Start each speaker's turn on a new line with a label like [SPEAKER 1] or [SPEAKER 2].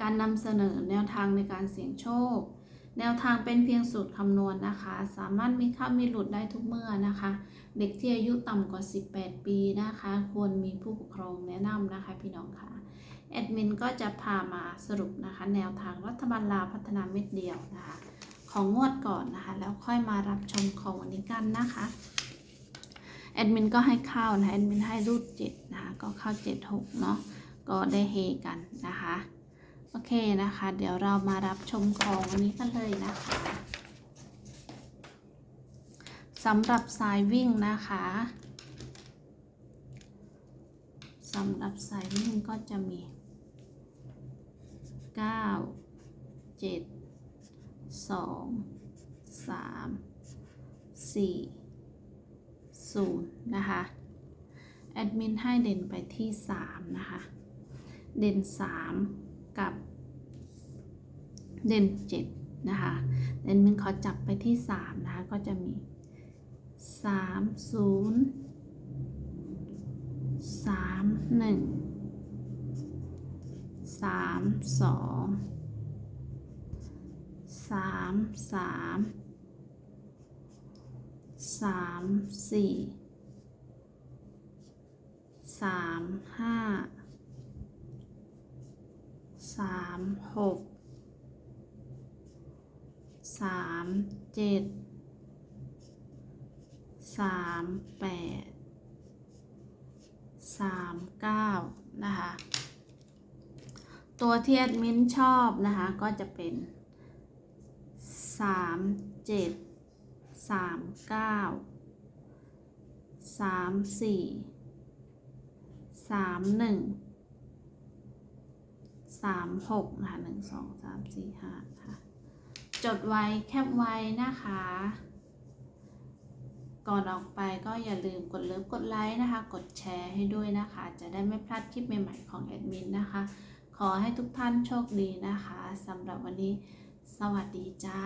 [SPEAKER 1] การนำเสนอแนวทางในการเสี่ยงโชค แนวทางเป็นเพียงสูตรคำนวณนะคะ สามารถมีเข้ามีหลุดได้ทุกเมื่อนะคะ เด็กที่อายุต่ำกว่า 18 ปีนะคะ ควรมีผู้ปกครองแนะนำนะคะพี่น้องค่ะแอดมินก็จะพามาสรุปนะคะ แนวทางรัฐบาลลาวพัฒนาเม็ดเดียวนะคะ ของงวดก่อนนะคะ แล้วค่อยมารับชมของวันนี้กันนะคะแอดมินก็ให้เข้านะแอดมินให้รูด7นะคะก็เข้า 76 เนาะก็ได้เฮกันนะคะ โอเคนะคะ เดี๋ยวเรามารับชมของวันนี้กันเลยนะคะสำหรับสายวิ่งนะคะสำหรับสายวิ่งก็จะมี 9 7 2 3 4 0 นะคะ แอดมินให้เด่นไปที่ 3 นะคะ เด่น 3 กับเด่น7นะคะเดนมันขอจับไปที่ 3 นะคะ ก็จะมี 3 0 3 1 3 2 3 3 3 4 3 5 สามหกสามเจ็ดสามแปดสามเก้านะคะ ตัวที่แอดมินชอบนะคะ ก็จะเป็นสามเจ็ดสามเก้าสามสี่สามหนึ่ง สามหกนะคะหนึ่งสองสามสี่ห้าค่ะ จดไว้แคปไว้นะคะ ก่อนออกไปก็อย่าลืมกดเลิฟกดไลค์นะคะ กดแชร์ให้ด้วยนะคะ จะได้ไม่พลาดคลิปใหม่ๆของแอดมินนะคะ ขอให้ทุกท่านโชคดีนะคะสำหรับวันนี้ สวัสดีจ้า